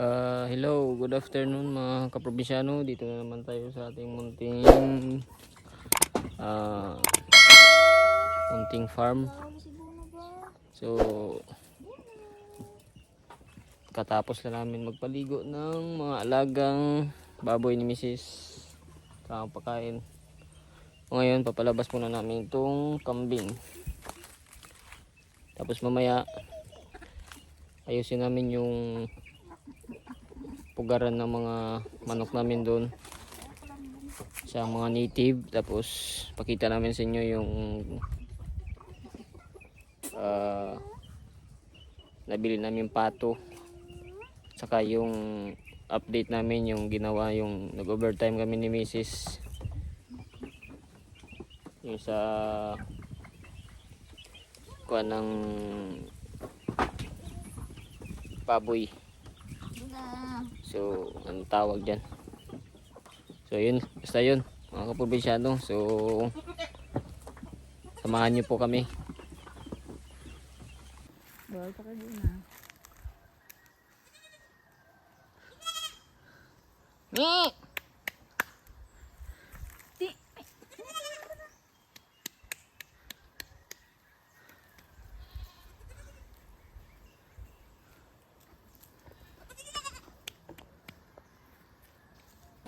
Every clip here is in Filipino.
Ah, hello, good afternoon mga kaprobinsyano. Dito na naman tayo sa ating munting ah munting farm. So katapos na namin magpaligo ng mga alagang baboy ni Mrs. sa pagkain. Ngayon papalabas muna namin itong kambing. Tapos mamaya ayusin namin yung pugaran ng mga manok namin doon sa mga native tapos pakita namin sa inyo yung ah, nabili namin pato saka yung update namin yung ginawa yung nag overtime kami ni Mrs. yung sa kuha ng baboy So, anong tawag dyan? So, yun. Basta yun. Mga kaprobinsyano. So, samahan nyo po kami. Bawal ka din na. Ni!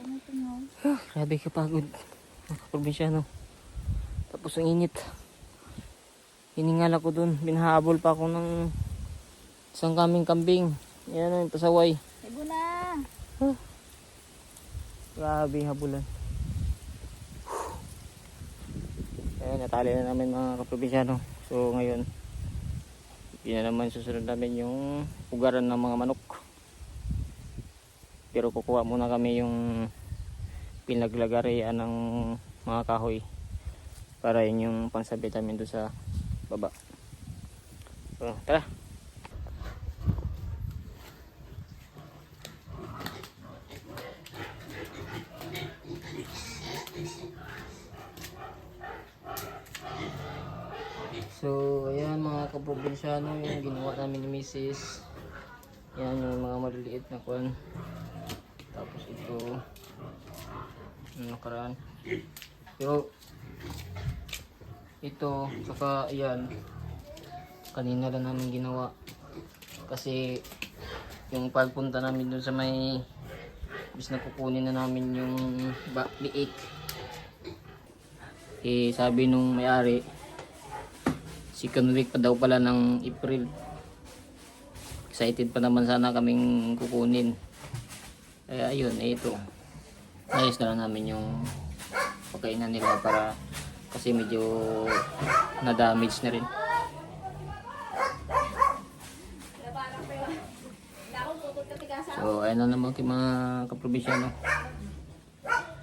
Ano ito mo? Ah, grabe kapagod. Kaprobinsyano. Tapos ang init. Hiningal ako dun. Binahabol pa ako ng isang kaming kambing. Yan yung pasaway. Ibo na! Grabe habulan. Ayan, natali na namin mga kaprobinsyano. So ngayon, yun na naman susunod namin yung pugaran ng mga manok. Pero kukuha muna kami yung pinaglagarian ng mga kahoy para yun yung pansabit namin doon sa baba. So, tara! So, ayan mga kaprobinsyano yung ginawa namin ni Mrs. Yan yung mga maliliit na kwan. Tapos ito, yung nakaraan. Pero, ito, saka ayan, kanina lang namin ginawa. Kasi, yung pagpunta namin dun sa may, bis na kukunin na namin yung ba, liik. Eh, sabi nung may-ari, second week pa daw pala ng April. Excited pa naman sana kaming kukunin. Kaya ayun, eh ito. Ayos na lang namin yung pagkainan nila para kasi medyo na-damage na rin. So, ayun na naman kay mga kaprobinsyano.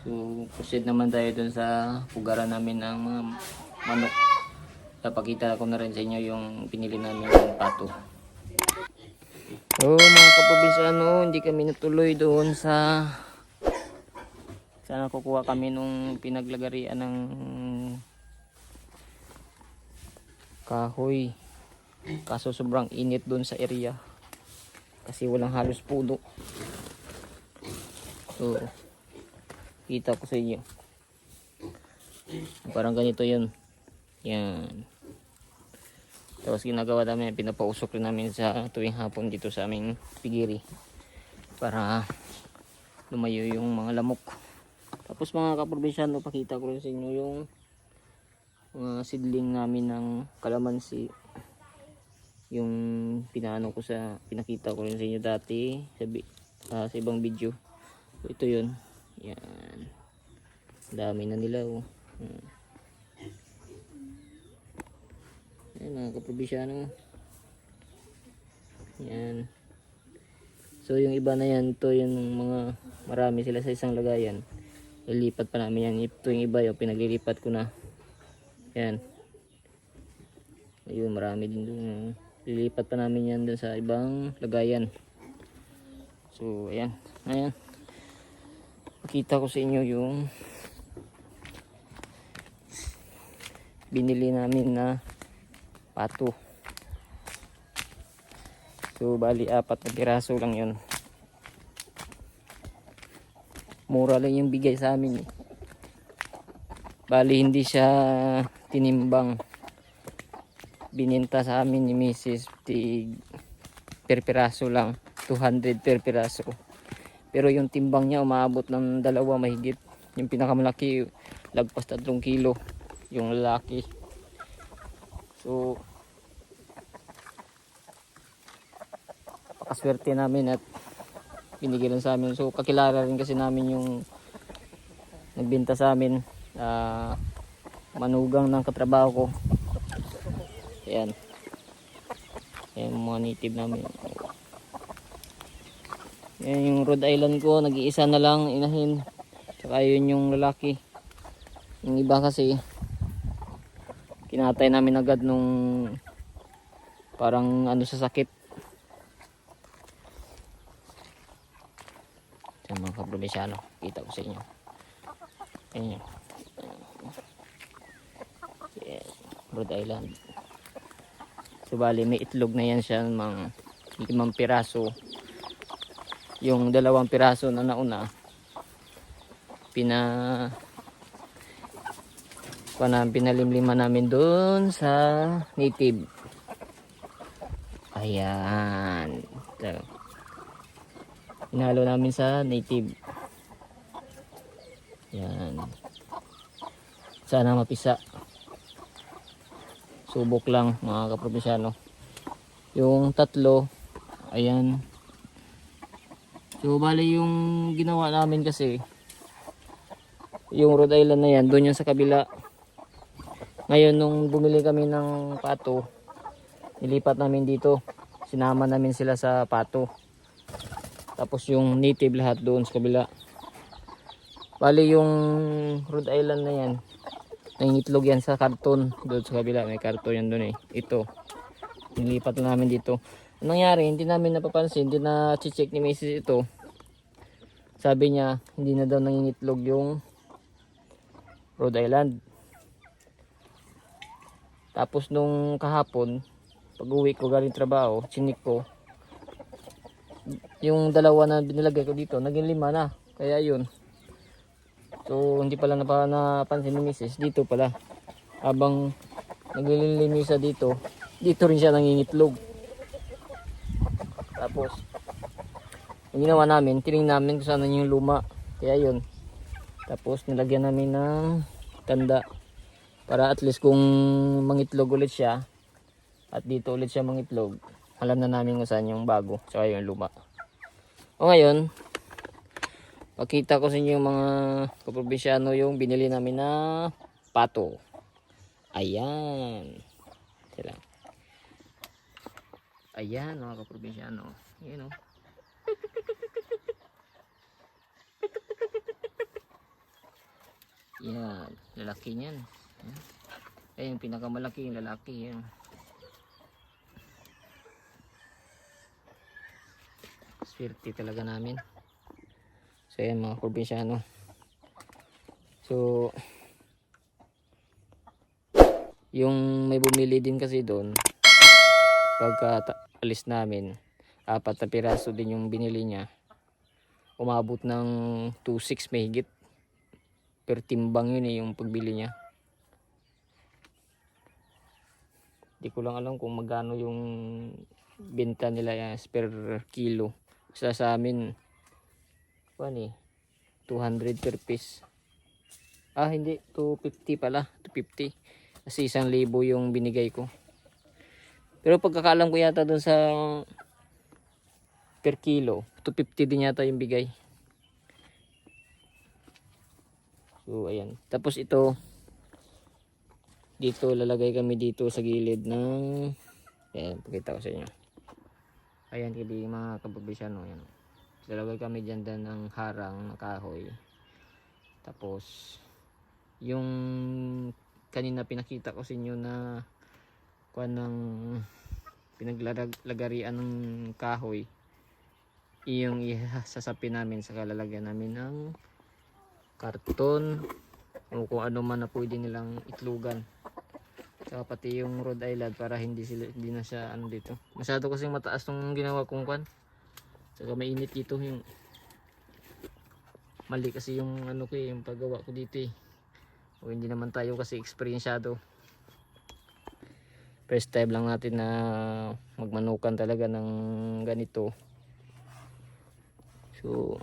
So, proceed naman tayo dun sa pugaran namin ng mga manok. Napakita ko na rin sa inyo yung pinili namin ng pato. So, mga kapabinsano, hindi kami natuloy doon sa sana kukuha kami nung pinaglagarian ng kahoy. Kaso sobrang init doon sa area. Kasi walang halos puno. So, kita ko sa inyo. Parang ganito yun. Yan. Tapos ginagawa namin, pinapausok rin namin sa tuwing hapon dito sa aming pigiri. Para lumayo yung mga lamok. Tapos mga kaprobinsyano, pakita ko rin sa inyo yung mga seedling namin ng kalamansi. Yung pinaano ko sa, pinakita ko rin sa inyo dati sa, ah, sa ibang video. So, ito yun. Yan. Dami na nila oh. Hmm. Ayan mga kaprobinsyano. Yan. So yung iba na yan, ito yung mga marami sila sa isang lagayan. Ilipat pa namin yan. Yung iba yung pinaglilipat ko na. Yan. Ayun, marami din doon. Lilipat pa namin yan dun sa ibang lagayan. So, ayan. Ayan. Pakita ko sa inyo yung binili namin na pato. So, bali apat na piraso lang yun. Mura lang yung bigay sa amin. eh. Bali, hindi siya tinimbang. Bininta sa amin ni Mrs. Tig per piraso lang. 200 per piraso. Pero yung timbang niya umaabot ng dalawa mahigit. Yung pinakamalaki, lagpas 3 kilo. Yung lalaki. So, pakaswerte namin at binigyan lang sa amin. So, kakilala rin kasi namin yung nagbinta sa amin. ah, manugang ng katrabaho ko. Ayan. Ayan mga native namin. Ayan yung Rhode Island ko. Nag-iisa na lang inahin. Tsaka yun yung lalaki. Yung iba kasi kinatay namin agad nung parang ano sa sakit. Sa mga kaprobensyano, kita ko sa inyo. Ayan yun. Yes, Rhode Island. So bali may itlog na yan siya mga limang piraso. Yung dalawang piraso na nauna pina pana pinalimlima namin doon sa native. Ayan. So, Inalo namin sa native. Yan. Sana mapisa. Subok lang mga kaprobinsyano. Yung tatlo, ayan. So bali yung ginawa namin kasi yung Rhode Island na yan, doon yung sa kabila. Ngayon nung bumili kami ng pato, nilipat namin dito. Sinama namin sila sa pato. Tapos yung native lahat doon sa kabila. Bali yung Rhode Island na yan. Nangitlog yan sa karton. Doon sa kabila. May karton yan doon eh. Ito. Nilipat na namin dito. Anong nangyari? Hindi namin napapansin. Hindi na check ni Mrs. ito. Sabi niya, hindi na daw nangingitlog yung Rhode Island. Tapos nung kahapon, pag uwi ko galing trabaho, chinik ko, yung dalawa na binilagay ko dito, naging lima na. Kaya yun. So, hindi pala napa, napansin ni Mrs. Dito pala. Habang naglilimisa dito, dito rin siya nangingitlog. Tapos, ang ginawa namin, tining namin kung saan yung luma. Kaya yun. Tapos, nilagyan namin ng tanda. Para at least kung mangitlog ulit siya, at dito ulit siya mangitlog, alam na namin kung saan yung bago, saka yung luma. O ngayon, pakita ko sa inyo yung mga kaprobinsyano yung binili namin na pato. Ayan. Sila. Ayan mga kaprobinsyano. Ayan o. Yan, lalaki niyan. Yan. Ay, yung pinakamalaki yung lalaki. Yan. Swerte talaga namin. So, yan mga probinsyano. So, yung may bumili din kasi doon, pagka alis namin, apat na piraso din yung binili niya. Umabot ng 2.6 mahigit. Per timbang yun eh, yung pagbili niya. Di ko lang alam kung magkano yung benta nila yan per kilo. Sa sa amin, ano eh, 200 per piece. Ah, hindi, 250 pala, 250. Kasi isang libo yung binigay ko. Pero pagkakalam ko yata dun sa per kilo, 250 din yata yung bigay. So, ayan. Tapos ito, dito lalagay kami dito sa gilid ng, ayan, pakita ko sa inyo. Ayan, kili mga kababisyano, ayan. Lalagay kami dyan dan ng harang na kahoy. Tapos, yung kanina pinakita ko sa inyo na kuan ng pinaglagarian ng kahoy iyong ihasasapin namin sa kalalagyan namin ng karton o kung ano man na pwede nilang itlugan saka pati yung Rhode Island para hindi sila hindi na siya ano dito. Masyado kasi mataas tong ginawa kong kwan. Saka mainit dito yung mali kasi yung ano ko eh, yung paggawa ko dito eh. O hindi naman tayo kasi eksperyensyado first time lang natin na magmanukan talaga ng ganito. So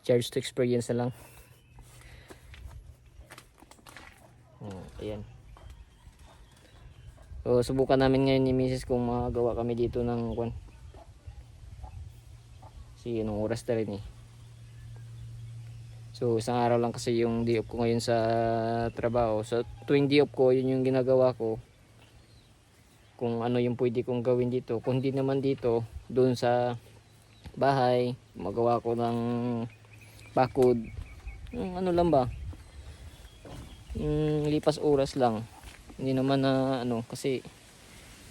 charge to experience na lang. Oh, ayan so subukan namin ngayon ni Mrs. kung makagawa kami dito ng kwan kasi anong oras na rin eh So isang araw lang kasi yung day ko ngayon sa trabaho. So tuwing day ko, yun yung ginagawa ko. Kung ano yung pwede kong gawin dito. Kung hindi naman dito, doon sa bahay, magawa ko ng bakod. Yung ano lang ba? Yung lipas oras lang. Hindi naman na ano, kasi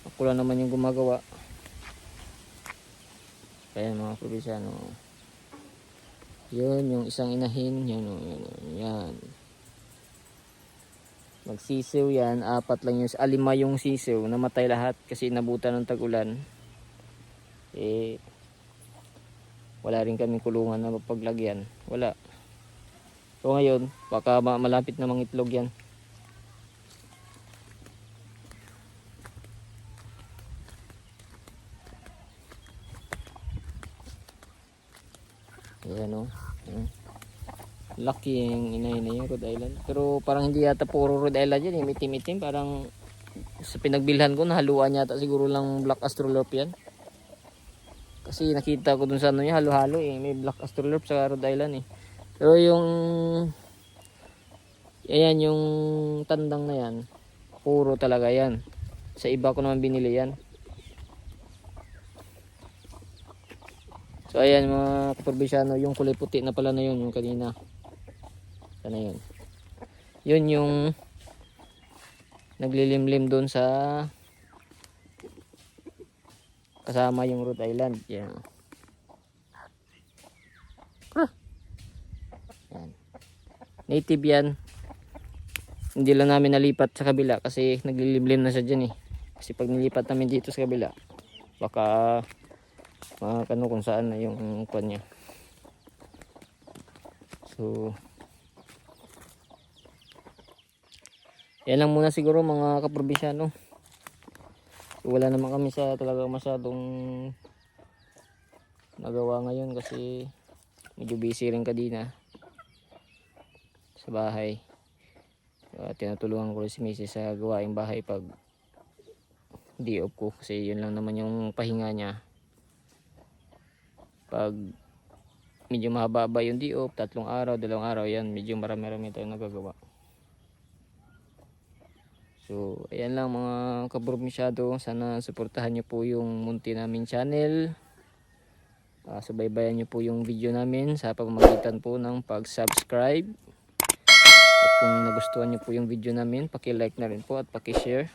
ako lang naman yung gumagawa. Kaya mga probinsyano, yun, yung isang inahin, o, yan, o, yan. Yan, apat lang yung, alima yung sisiw, namatay lahat kasi nabutan ng tagulan. Eh, wala rin kami kulungan na mapaglagyan. Wala. So ngayon, baka ma- malapit na mangitlog yan. Ayan o. Ayan. Lucky yung inay na yung Rhode Island. Pero parang hindi yata puro Rhode Island yan. eh. Mitim-mitim. Parang sa pinagbilhan ko, nahaluan yata siguro lang Black Astrolorp yan. Kasi nakita ko dun sa ano niya, halo-halo eh. May Black Astrolorp sa Rhode Island eh. Pero yung... Ayan, yung tandang na yan. Puro talaga yan. Sa iba ko naman binili yan. So ayan mga kaprobinsyano, yung kulay puti na pala na yun, yung kanina. Sana yun. Yun yung naglilimlim doon sa kasama yung Rhode Island. Yan. Ah. Yan. Native yan. Hindi lang namin nalipat sa kabila kasi naglilimlim na siya dyan eh. Kasi pag nilipat namin dito sa kabila, baka mga kano kung saan na yung kwan niya. So, yan lang muna siguro mga kaprobinsyano. So, wala naman kami sa talaga masyadong nagawa ngayon kasi medyo busy rin kadina sa bahay. Uh, tinutulungan ko rin si Mrs. sa gawaing bahay pag di off ko kasi yun lang naman yung pahinga niya pag medyo mahaba yung di off, tatlong araw, dalawang araw, yan, medyo marami-rami tayong nagagawa. So, ayan lang mga kabrobinsyado. Sana suportahan nyo po yung munti namin channel. Uh, subaybayan nyo po yung video namin sa pamamagitan po ng pag-subscribe. kung nagustuhan niyo po yung video namin, paki-like na rin po at paki-share.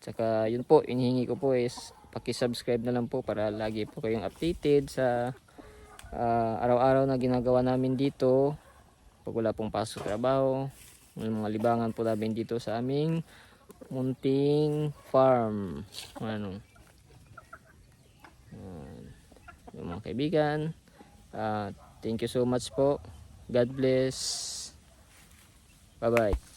Tsaka yun po, inihingi ko po is paki-subscribe na lang po para lagi po kayong updated sa ah, araw-araw na ginagawa namin dito. Pag wala pong pasok trabaho, mga libangan po namin dito sa aming munting farm. Ano? Yung mga kaibigan, ah, thank you so much po. God bless. Bye-bye.